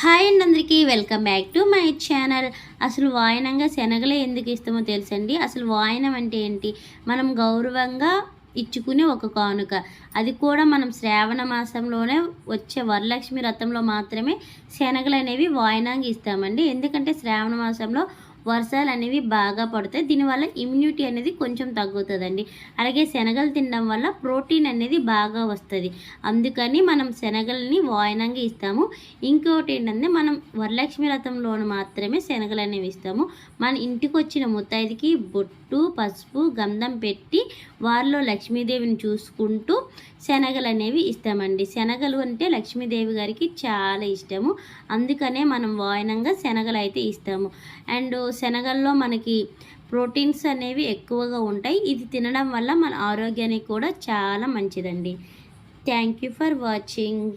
Hi అండి అందరికీ welcome back to my channel. అసలు వాయనంగా శనగలే ఎందుకు ఇస్తామో తెలుసండి? అసలు వాయనం అంటే ఏంటి? మనం గౌరవంగా ఇచ్చుకునే ఒక కానుక. అది కూడా మనం శ్రావణ మాసంలోనే వచ్చే వరలక్ష్మి రథంలో మాత్రమే శనగలు అనేవి వాయనంగా ఇస్తామండి. ఎందుకంటే శ్రావణ మాసంలో వర్షాలు అనేవి బాగా పడతాయి. దీనివల్ల ఇమ్యూనిటీ అనేది కొంచెం తగ్గుతుందండి. అలాగే శనగలు తినడం వల్ల ప్రోటీన్ అనేది బాగా వస్తుంది. అందుకని మనం శనగలని వాయనంగా ఇస్తాము. ఇంకోటి ఏంటంటే మనం వరలక్ష్మి రథంలోను మాత్రమే శనగలు అనేవి ఇస్తాము. మన ఇంటికి వచ్చిన ముత్తైదుకి బొట్టు పసుపు గంధం పెట్టి వారిలో లక్ష్మీదేవిని చూసుకుంటూ శనగలు అనేవి ఇస్తామండి. శనగలు అంటే లక్ష్మీదేవి గారికి చాలా ఇష్టము. అందుకనే మనం వాయనంగా శనగలు అయితే ఇస్తాము. అండ్ శనగల్లో మనకి ప్రోటీన్స్ అనేవి ఎక్కువగా ఉంటాయి. ఇది తినడం వల్ల మన ఆరోగ్యానికి కూడా చాలా మంచిదండి. Thank you for watching.